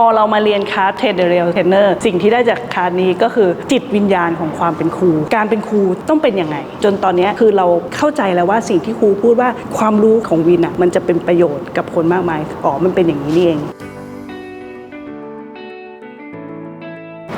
พอเรามาเรียนคลาสเทรดเรียลเทรนเนอร์สิ่งที่ได้จากคลาสนี้ก็คือจิตวิญญาณของความเป็นครู การเป็นครูต้องเป็นยังไง จนตอนนี้คือเราเข้าใจแล้วว่าสิ่งที่ครูพูดว่าความรู้ของวินอะมันจะเป็นประโยชน์กับคนมากมายอ๋อมันเป็นอย่างนี้นี่เอง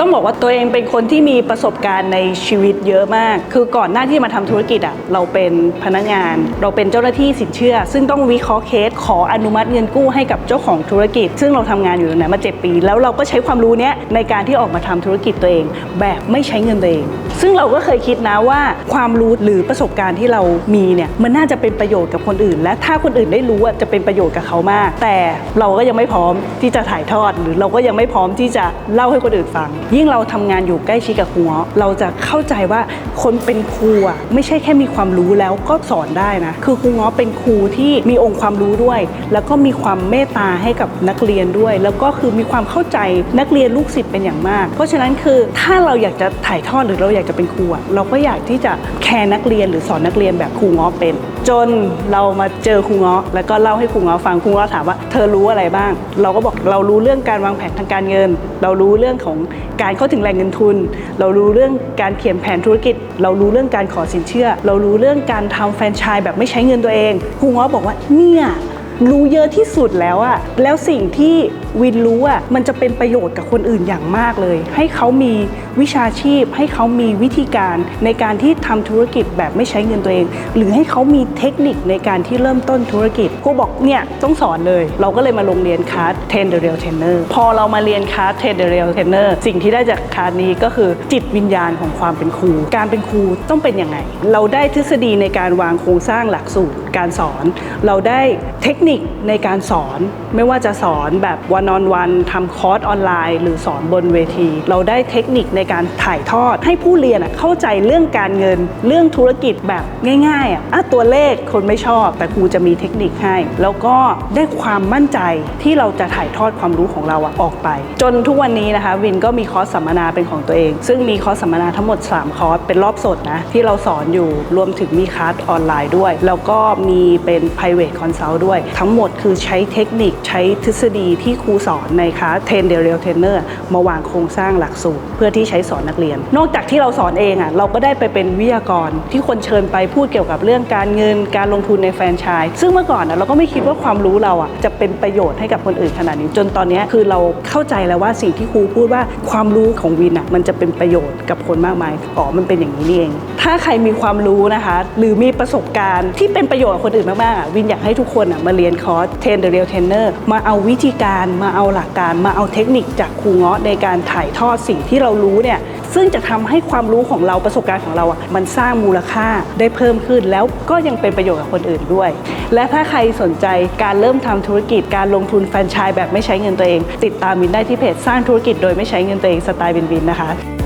ต้องบอกว่าตัวเองเป็นคนที่มีประสบการณ์ในชีวิตเยอะมาก คือก่อนหน้าที่มาทำธุรกิจอะเราเป็นพนักงาน เราเป็นเจ้าหน้าที่สินเชื่อ ซึ่งต้องวิเคราะห์เคสขออนุมัติเงินกู้ให้กับเจ้าของธุรกิจ ซึ่งเราทำงานอยู่ตรงนั้นมา 7 ปี แล้วเราก็ใช้ความรู้เนี้ยในการที่ออกมาทำธุรกิจตัวเอง แบบไม่ใช้เงินตัวเอง ซึ่งเราก็เคยคิดนะว่าความรู้หรือประสบการณ์ที่เรามีเนี่ยมันน่าจะเป็นประโยชน์กับคนอื่น และถ้าคนอื่นได้รู้จะเป็นประโยชน์กับเขามาก แต่เราก็ยังไม่พร้อมที่จะถ่ายทอด หรือเราก็ยังไม่พร้อมที่จะเล่าให้คนอื่นฟังยิ่งเราทำงานอยู่ใกล้ชิดกับครูเงาะเราจะเข้าใจว่าคนเป็นครูอะไม่ใช่แค่มีความรู้แล้วก็สอนได้นะ คือครูเงาะเป็นครูที่มีองค์ความรู้ด้วย แล้วก็มีความเมตตาให้กับนักเรียนด้วย แล้วก็คือมีความเข้าใจนักเรียนลูกศิษย์เป็นอย่างมาก เพราะฉะนั้นคือถ้าเราอยากจะถ่ายทอดหรือเราอยากจะเป็นครูอะเราก็อยากที่จะแคร์นักเรียนหรือสอนนักเรียนแบบครูเงาะเป็น จนเรามาเจอครูเงาะแล้วก็เล่าให้ครูเงาะฟังครูเงาะถามว่าเธอรู้อะไรบ้าง เราก็บอกเรารู้เรื่องการวางแผนทางการเงิน เรารู้เรื่องของการเข้าถึงแหล่งเงินทุน เรารู้เรื่องการเขียนแผนธุรกิจ เรารู้เรื่องการขอสินเชื่อ เรารู้เรื่องการทำแฟรนไชส์แบบไม่ใช้เงินตัวเองครูเงาะบอกว่าเนี่ย รู้เยอะที่สุดแล้วอะแล้วสิ่งที่วินรู้อะมันจะเป็นประโยชน์กับคนอื่นอย่างมากเลย ให้เขามีวิชาชีพ ให้เขามีวิธีการในการที่ทำธุรกิจแบบไม่ใช้เงินตัวเอง หรือให้เขามีเทคนิคในการที่เริ่มต้นธุรกิจครูบอกเนี่ยต้องสอนเลย เราก็เลยมาลงเรียนคลาสเทรนเดอร์เรียลเทรนเนอร์พอเรามาเรียนคลาสเทรนเดอร์เรียลเทรนเนอร์สิ่งที่ได้จากคลาสนี้ก็คือจิตวิญญาณของความเป็นครู การเป็นครูต้องเป็นยังไง เราได้ทฤษฎีในการวางโครงสร้างหลักสูตรการสอน เราได้เทคนิคนิคในการสอนไม่ว่าจะสอนแบบวันออนวันทำคอร์สออนไลน์ หรือสอนบนเวที เราได้เทคนิคในการถ่ายทอด ให้ผู้เรียนเข้าใจเรื่องการเงิน เรื่องธุรกิจแบบง่ายๆอะตัวเลขคนไม่ชอบ แต่ครูจะมีเทคนิคให้ แล้วก็ได้ความมั่นใจที่เราจะถ่ายทอดความรู้ของเราออกไป จนทุกวันนี้นะคะวินก็มีคอร์สสัมมนาเป็นของตัวเอง ซึ่งมีคอร์สสัมมนาทั้งหมด 3 คอร์สเป็นรอบสดนะที่เราสอนอยู่รวมถึงมีคลาสออนไลน์ด้วย แล้วก็มีเป็น private consult ด้วยทั้งหมดคือใช้เทคนิคใช้ทฤษฎีที่ครูสอนในคลาสเทรนเดลเรลเทรนเนอร์มาวางโครงสร้างหลักสูตร เพื่อที่ใช้สอนนักเรียน นอกจากที่เราสอนเองอะเราก็ได้ไปเป็นวิทยากร ที่คนเชิญไปพูดเกี่ยวกับเรื่องการเงินการลงทุนในแฟรนไชส์ซึ่งเมื่อก่อนอะเราก็ไม่คิดว่าความรู้เราอะจะเป็นประโยชน์ให้กับคนอื่นขนาดนี้จนตอนนี้คือเราเข้าใจแล้วว่าสิ่งที่ครูพูดว่าความรู้ของวินอะมันจะเป็นประโยชน์กับคนมากมายอ๋อมันเป็นอย่างนี้นี่เอง ถ้าใครมีความรู้นะคะ หรือมีประสบการณ์ที่เป็นประโยชน์กับคนอื่นมากๆอะวินอยากให้ทุกคนอะมาเรียนคอร์สเทรนเดอร์เรียลเทรนเนอร์มาเอาวิธีการมาเอาหลักการมาเอาเทคนิคจากครูเงาะในการถ่ายทอดสิ่งที่เรารู้เนี่ยซึ่งจะทำให้ความรู้ของเราประสบการณ์ของเราอะมันสร้างมูลค่าได้เพิ่มขึ้น แล้วก็ยังเป็นประโยชน์กับคนอื่นด้วย และถ้าใครสนใจการเริ่มทำธุรกิจการลงทุนแฟรนไชส์แบบไม่ใช้เงินตัวเอง ติดตามวินได้ที่เพจสร้างธุรกิจโดยไม่ใช้เงินตัวเองสไตล์วินวินนะคะ